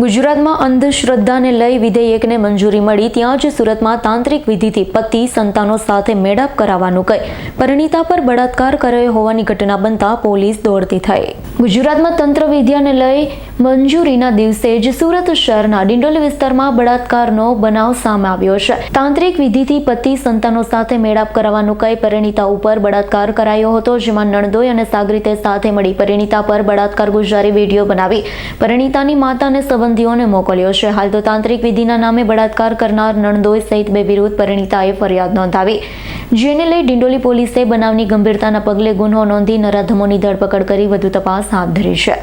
ગુજરાતમાં અંધશ્રદ્ધાને લઈ વિધેયકને મંજૂરી મળી, ત્યાં જ સુરતમાં તાંત્રિક વિધિથી પતિ સંતાનો સાથે મેળાપ કરાવવાનું કહી. પરિણીતા પર બળાત્કાર કર્યો હોવાની ઘટના બનતા પોલીસ દોડતી થઈ. ગુજરાતમાં તંત્ર વિદ્યાને લઈ મંજૂરીના દિવસે જ સુરત શહેરના ડિંડોલી વિસ્તારમાં બળાત્કારનો બનાવ સામે આવ્યો છે. તાંત્રિક વિધિથી પતિ સંતાનો સાથે મેળાપ કરાવવાનું કહી પરિણીતા ઉપર બળાત્કાર કરાયો હતો, જેમાં નણદોઈ અને સાગરીતે સાથે મળી પરિણીતા પર બળાત્કાર ગુજારી વીડિયો બનાવી. પરિણીતાની માતા અને સંબંધીઓને મોકલ્યો છે. હાલ તો તાંત્રિક વિધિના નામે બળાત્કાર કરનાર નણદોઈ સહિત બે વિરુદ્ધ પરિણીતાએ ફરિયાદ નોંધાવી. જેને લઈ ડિંડોલી પોલીસે બનાવની ગંભીરતાના પગલે ગુનો નોંધી નરાધમોની ધરપકડ કરી વધુ તપાસ હાથ ધરી છે.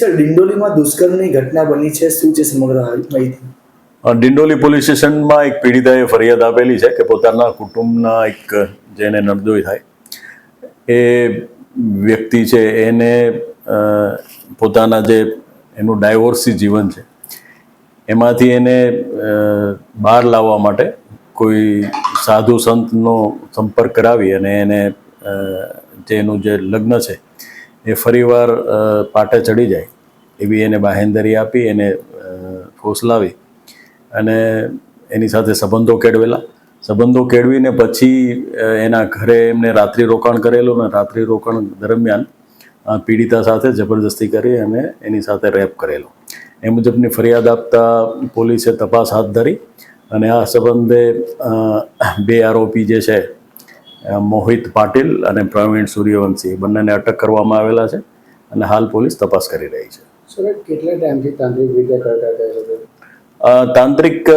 સર ડિંડોલીમાં દુષ્કર્મની ઘટના બની છે. શું છે સમગ્ર માહિતી? ડિંડોલી પોલીસ સ્ટેશનમાં એક પીડિતાએ ફરિયાદ આપેલી છે કે પોતાના કુટુંબના એક જેને નરદોઈ થાય એ વ્યક્તિ છે. એને પોતાના જે એનું ડાયવોર્સી જીવન છે. એમાંથી એને બહાર લાવવા માટે કોઈ સાધુ સંતનો સંપર્ક કરાવી અને એને જે એનું જે લગ્ન છે, એ ફરીવાર પાટે ચડી જાય. એવી એને બાહેંધરી આપી, એને ફોસલાવી અને એની સાથે સંબંધો કેળવેલા. સંબંધો કેળવીને પછી એના ઘરે એમને રાત્રિ રોકાણ કરેલું અને રાત્રિ રોકાણ દરમિયાન પીડિતા સાથે જબરદસ્તી કરી અને એની સાથે રેપ કરેલો. એ મુજબની ફરિયાદ આપતા પોલીસે તપાસ હાથ ધરી અને આ સંબંધે બે આરોપી જે છે મોહિત પાટીલ અને પ્રવીણ સૂર્યવંશી બંનેને અટક કરવામાં આવેલા છે અને હાલ પોલીસ તપાસ કરી રહી છે. કેટલા ટાઈમથી તાંત્રિક વિદ્યા તાંત્રિક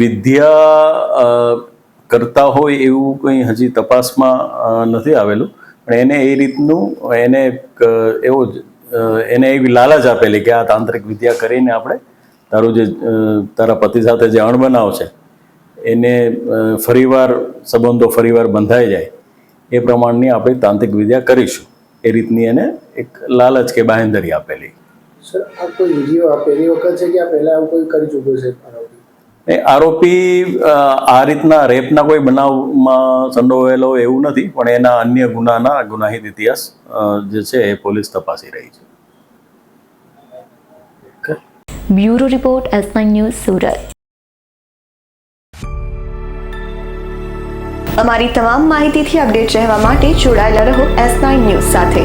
વિદ્યા કરતા હોય એવું કંઈ હજી તપાસમાં નથી આવેલું. પણ એને એ રીતનું, એને એવો જ એને એવી લાલચ આપેલી કે આ તાંત્રિક વિદ્યા કરીને આપણે તારું જે તારા પતિ સાથે જે અણબનાવ છે, એને ફરીવાર, સંબંધો ફરીવાર બંધાઈ જાય, એ પ્રમાણની આપણે તાંત્રિક વિદ્યા કરીશું. એ રીતની એને એક લાલચ કે બાહેંધરી આપેલી. સર, આ કોઈ વીડિયો આપેલી વખત છે કે આ પહેલાં આવું કોઈ કરી ચૂક્યું છે? આરોપી આ રીતના રેપના કોઈ બનાવમાં સંડોવાયેલો એવું નથી, પણ એના અન્ય ગુનાના ગુનાહિત ઇતિહાસ જે છે એ પોલીસ તપાસી રહી છે. Bureau report S news Surat. અમારી તમામ માહિતીથી અપડેટ રહેવા માટે જોડાયેલા રહો એસ ન્યૂઝ સાથે.